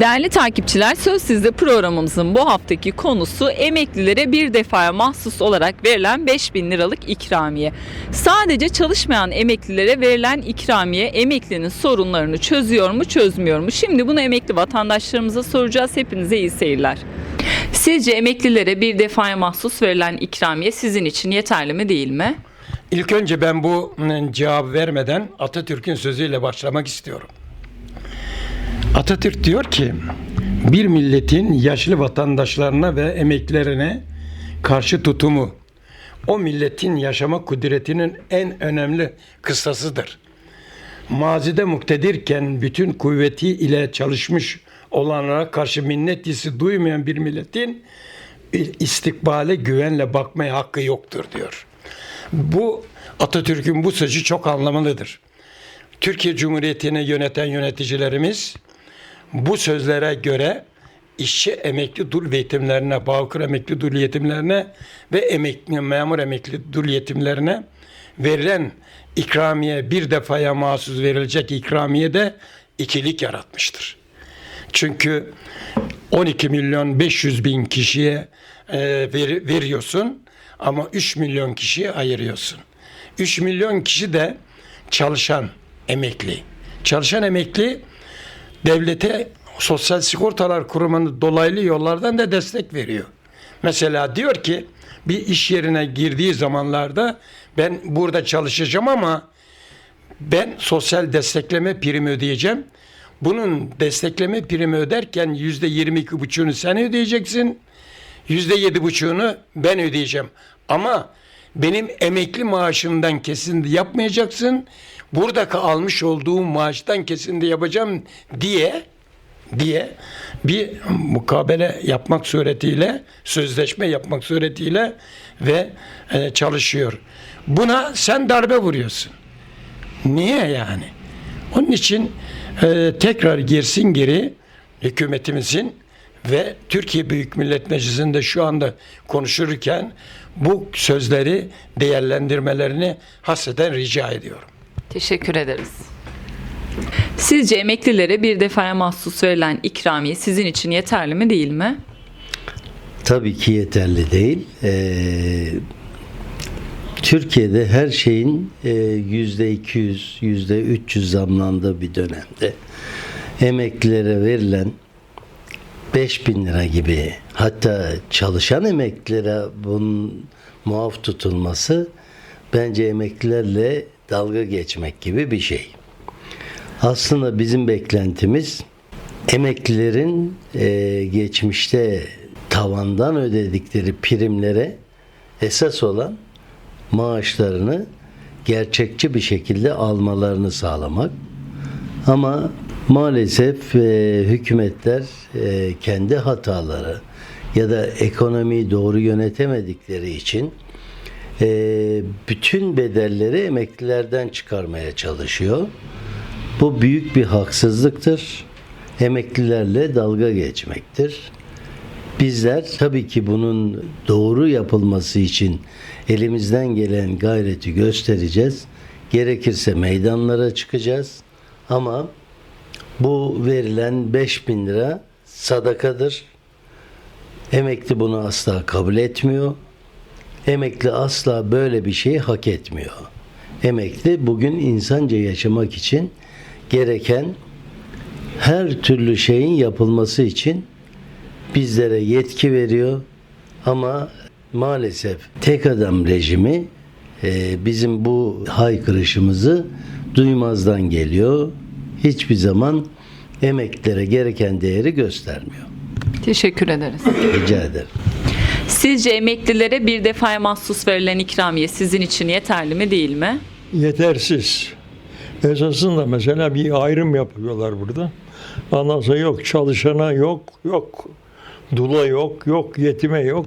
Değerli takipçiler Söz Sizde programımızın bu haftaki konusu emeklilere bir defaya mahsus olarak verilen 5000 liralık ikramiye. Sadece çalışmayan emeklilere verilen ikramiye emeklinin sorunlarını çözüyor mu çözmüyor mu? Şimdi bunu emekli vatandaşlarımıza soracağız. Hepinize iyi seyirler. Sizce emeklilere bir defaya mahsus verilen ikramiye sizin için yeterli mi değil mi? İlk önce ben bu ıı, cevap vermeden Atatürk'ün sözüyle başlamak istiyorum. Atatürk diyor ki bir milletin yaşlı vatandaşlarına ve emeklerine karşı tutumu o milletin yaşama kudretinin en önemli kıssasıdır. Mazide muktedirken bütün kuvveti ile çalışmış olanlara karşı minnet hissi duymayan bir milletin istikbale güvenle bakmaya hakkı yoktur diyor. Bu Atatürk'ün bu sözü çok anlamlıdır. Türkiye Cumhuriyeti'ni yöneten yöneticilerimiz bu sözlere göre işçi emekli dul yetimlerine, Bağkur emekli dul yetimlerine ve emekli memur emekli dul yetimlerine verilen ikramiye bir defaya mahsus verilecek ikramiye de ikilik yaratmıştır. Çünkü 12 milyon 500 bin kişiye e, ver- veriyorsun ama 3 milyon kişiye ayırıyorsun. 3 milyon kişi de çalışan emekli. Çalışan emekli devlete Sosyal Sigortalar Kurumu'nun dolaylı yollardan da destek veriyor. Mesela diyor ki bir iş yerine girdiği zamanlarda ben burada çalışacağım ama ben sosyal destekleme primi ödeyeceğim. Bunun destekleme primi öderken yüzde yirmi iki buçuğunu sen ödeyeceksin. Yüzde yedi buçuğunu ben ödeyeceğim. Ama benim emekli maaşımdan kesinti yapmayacaksın. Buradaki almış olduğum maaştan kesinti yapacağım diye diye bir mukabele yapmak suretiyle, sözleşme yapmak suretiyle ve e, çalışıyor. Buna sen darbe vuruyorsun. Niye yani? Onun için e, tekrar girsin geri hükümetimizin ve Türkiye Büyük Millet Meclisi'nde şu anda konuşurken bu sözleri değerlendirmelerini hasreten rica ediyorum. Teşekkür ederiz. Sizce emeklilere bir defaya mahsus verilen ikramiye sizin için yeterli mi değil mi? Tabii ki yeterli değil. Ee, Türkiye'de her şeyin e, yüzde 200, yüzde 300 zamlandığı bir dönemde emeklilere verilen 5000 lira gibi hatta çalışan emeklilere bunun muaf tutulması bence emeklilerle dalga geçmek gibi bir şey. Aslında bizim beklentimiz emeklilerin e, geçmişte tavandan ödedikleri primlere esas olan maaşlarını gerçekçi bir şekilde almalarını sağlamak. Ama maalesef e, hükümetler e, kendi hataları ya da ekonomiyi doğru yönetemedikleri için e, bütün bedelleri emeklilerden çıkarmaya çalışıyor. Bu büyük bir haksızlıktır. Emeklilerle dalga geçmektir. Bizler tabii ki bunun doğru yapılması için elimizden gelen gayreti göstereceğiz. Gerekirse meydanlara çıkacağız. Ama bu verilen 5000 lira sadakadır. Emekli bunu asla kabul etmiyor. Emekli asla böyle bir şeyi hak etmiyor. Emekli bugün insanca yaşamak için gereken her türlü şeyin yapılması için bizlere yetki veriyor. Ama maalesef tek adam rejimi e, bizim bu haykırışımızı duymazdan geliyor. Hiçbir zaman emeklilere gereken değeri göstermiyor. Teşekkür ederiz. Rica ederim. Sizce emeklilere bir defaya mahsus verilen ikramiye sizin için yeterli mi değil mi? yetersiz. Esasında mesela bir ayrım yapıyorlar burada. Ondan yok çalışana yok, yok dula yok, yok yetime yok.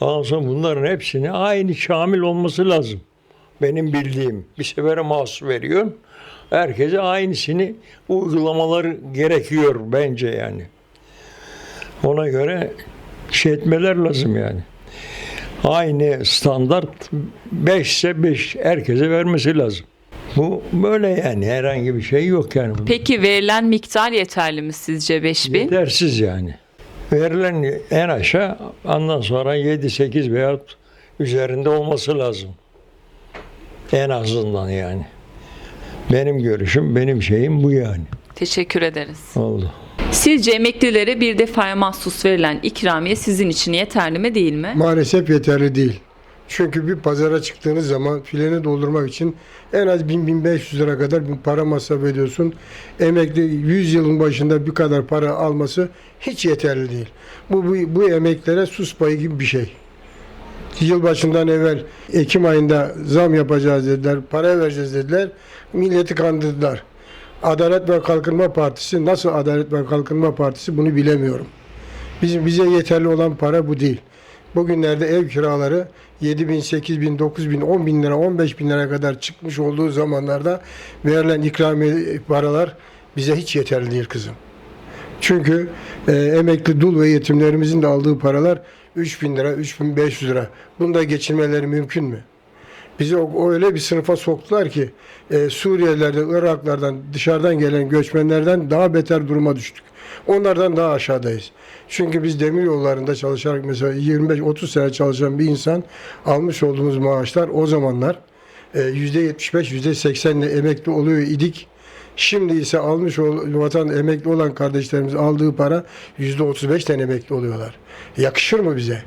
Ondan sonra bunların hepsine aynı şamil olması lazım. Benim bildiğim bir sefere mahsus veriyor. Herkese aynısını uygulamaları gerekiyor bence yani. Ona göre şey etmeler lazım yani. Aynı standart 5 ise 5 herkese vermesi lazım. Bu böyle yani herhangi bir şey yok yani. Peki verilen miktar yeterli mi sizce 5000? Yetersiz yani. Verilen en aşağı ondan sonra 7-8 veya üzerinde olması lazım. En azından yani. Benim görüşüm, benim şeyim bu yani. Teşekkür ederiz. Oldu. Sizce emeklilere bir defaya mahsus verilen ikramiye sizin için yeterli mi değil mi? Maalesef yeterli değil. Çünkü bir pazara çıktığınız zaman fileni doldurmak için en az 1000-1500 lira kadar bir para masraf ediyorsun. Emekli 100 yılın başında bir kadar para alması hiç yeterli değil. Bu, bu, bu emeklere sus payı gibi bir şey. Yılbaşından evvel Ekim ayında zam yapacağız dediler, para vereceğiz dediler. Milleti kandırdılar. Adalet ve Kalkınma Partisi nasıl Adalet ve Kalkınma Partisi bunu bilemiyorum. Bizim bize yeterli olan para bu değil. Bugünlerde ev kiraları 7 bin, 8 bin, 9 bin, 10 bin lira, 15 bin lira kadar çıkmış olduğu zamanlarda verilen ikramiye paralar bize hiç yeterli değil kızım. Çünkü e, emekli dul ve yetimlerimizin de aldığı paralar 3 bin lira, 3 bin 500 lira. Bunda geçinmeleri mümkün mü? Bizi o, öyle bir sınıfa soktular ki e, Suriyelilerden, Iraklardan, dışarıdan gelen göçmenlerden daha beter duruma düştük. Onlardan daha aşağıdayız. Çünkü biz demir yollarında çalışarak mesela 25-30 sene çalışan bir insan almış olduğumuz maaşlar o zamanlar e, %75-%80 ile emekli oluyor idik. Şimdi ise almış ol, vatan emekli olan kardeşlerimiz aldığı para %35'ten emekli oluyorlar. Yakışır mı bize?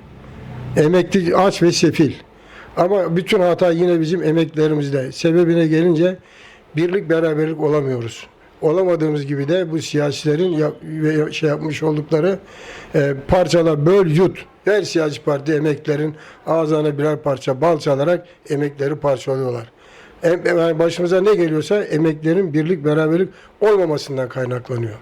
Emekli aç ve sefil. Ama bütün hata yine bizim emeklerimizde. Sebebine gelince birlik beraberlik olamıyoruz. Olamadığımız gibi de bu siyasilerin yap, şey yapmış oldukları e, parçala böl yut. Her siyasi parti emeklerin ağzına birer parça bal çalarak emekleri parçalıyorlar. Em, yani başımıza ne geliyorsa emeklerin birlik beraberlik olmamasından kaynaklanıyor.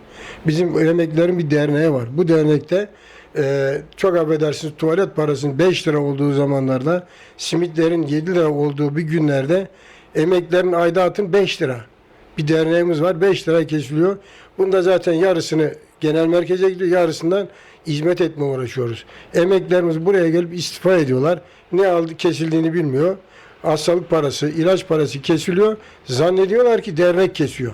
Bizim emeklerin bir derneği var. Bu dernekte e, çok affedersiniz tuvalet parasının 5 lira olduğu zamanlarda simitlerin 7 lira olduğu bir günlerde emeklerin aidatın 5 lira. Bir derneğimiz var 5 lira kesiliyor. Bunda zaten yarısını genel merkeze gidiyor yarısından hizmet etme uğraşıyoruz. Emeklerimiz buraya gelip istifa ediyorlar. Ne aldı kesildiğini bilmiyor. Hastalık parası, ilaç parası kesiliyor. Zannediyorlar ki dernek kesiyor.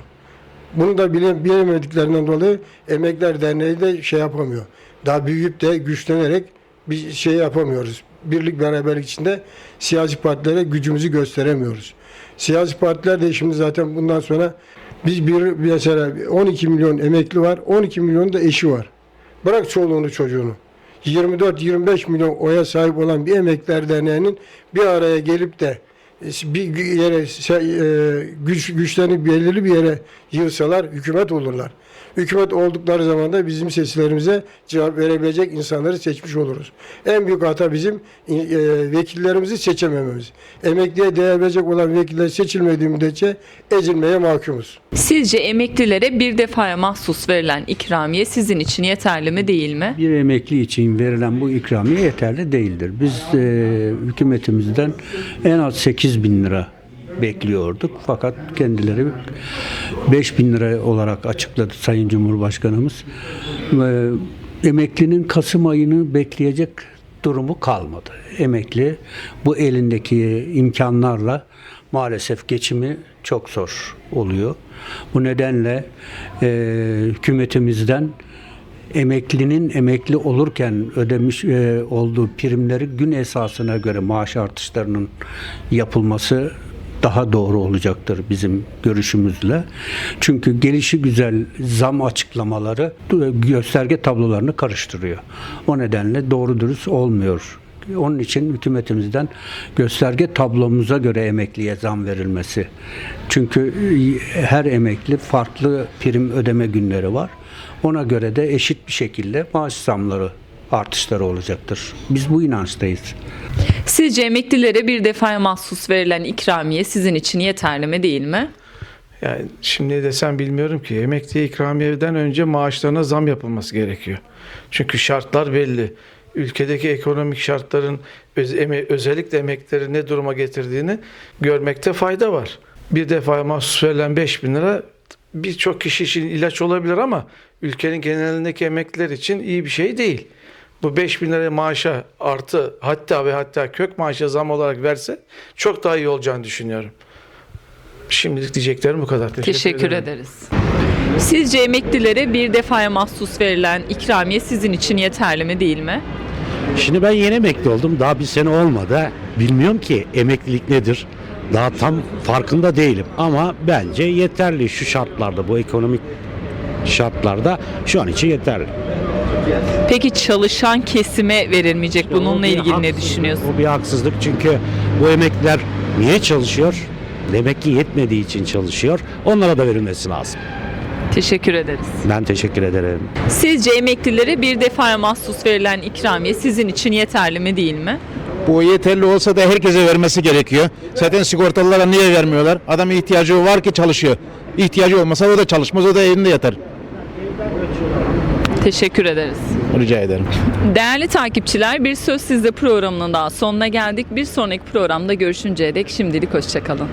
Bunu da bile, bilemediklerinden dolayı Emekler Derneği de şey yapamıyor. Daha büyüyüp de güçlenerek bir şey yapamıyoruz. Birlik beraberlik içinde siyasi partilere gücümüzü gösteremiyoruz. Siyasi partiler de şimdi zaten bundan sonra biz bir mesela 12 milyon emekli var, 12 milyon da eşi var. Bırak çoluğunu çocuğunu. 24-25 milyon oya sahip olan bir emekler derneğinin bir araya gelip de bir yere e, güç güçlerini belirli bir yere yığsalar hükümet olurlar. Hükümet oldukları zaman da bizim seslerimize cevap verebilecek insanları seçmiş oluruz. En büyük hata bizim e, vekillerimizi seçemememiz. Emekliye değer verecek olan vekiller seçilmediği müddetçe ezilmeye mahkumuz. Sizce emeklilere bir defaya mahsus verilen ikramiye sizin için yeterli mi değil mi? Bir emekli için verilen bu ikramiye yeterli değildir. Biz e, hükümetimizden en az 8 bin lira bekliyorduk. Fakat kendileri 5 bin lira olarak açıkladı Sayın Cumhurbaşkanımız. Ve emeklinin Kasım ayını bekleyecek durumu kalmadı. Emekli bu elindeki imkanlarla maalesef geçimi çok zor oluyor. Bu nedenle e, hükümetimizden emeklinin emekli olurken ödemiş e, olduğu primleri gün esasına göre maaş artışlarının yapılması daha doğru olacaktır bizim görüşümüzle. Çünkü gelişi güzel zam açıklamaları gösterge tablolarını karıştırıyor. O nedenle doğru dürüst olmuyor. Onun için hükümetimizden gösterge tablomuza göre emekliye zam verilmesi. Çünkü her emekli farklı prim ödeme günleri var. Ona göre de eşit bir şekilde maaş zamları artışları olacaktır. Biz bu inançtayız. Sizce emeklilere bir defaya mahsus verilen ikramiye sizin için yeterli mi değil mi? Yani şimdi desem bilmiyorum ki emekliye ikramiyeden önce maaşlarına zam yapılması gerekiyor. Çünkü şartlar belli. Ülkedeki ekonomik şartların özellikle emekleri ne duruma getirdiğini görmekte fayda var. Bir defa mahsus verilen 5 bin lira birçok kişi için ilaç olabilir ama ülkenin genelindeki emekliler için iyi bir şey değil. Bu 5 bin lira maaşa artı hatta ve hatta kök maaşa zam olarak verse çok daha iyi olacağını düşünüyorum. Şimdilik diyeceklerim bu kadar. Teşekkür, Teşekkür ederim. ederiz. Sizce emeklilere bir defaya mahsus verilen ikramiye sizin için yeterli mi değil mi? Şimdi ben yeni emekli oldum. Daha bir sene olmadı. Bilmiyorum ki emeklilik nedir. Daha tam farkında değilim. Ama bence yeterli şu şartlarda, bu ekonomik şartlarda şu an için yeterli. Peki çalışan kesime verilmeyecek bununla O bir ilgili ne düşünüyorsun? O bir haksızlık çünkü bu emekliler niye çalışıyor? Demek ki yetmediği için çalışıyor. Onlara da verilmesi lazım. Teşekkür ederiz. Ben teşekkür ederim. Sizce emeklilere bir defaya mahsus verilen ikramiye sizin için yeterli mi değil mi? Bu yeterli olsa da herkese vermesi gerekiyor. Zaten sigortalılara niye vermiyorlar? Adam ihtiyacı var ki çalışıyor. İhtiyacı olmasa o da çalışmaz, o da evinde yatar. Teşekkür ederiz. Rica ederim. Değerli takipçiler bir Söz Sizde programının daha sonuna geldik. Bir sonraki programda görüşünceye dek şimdilik hoşçakalın.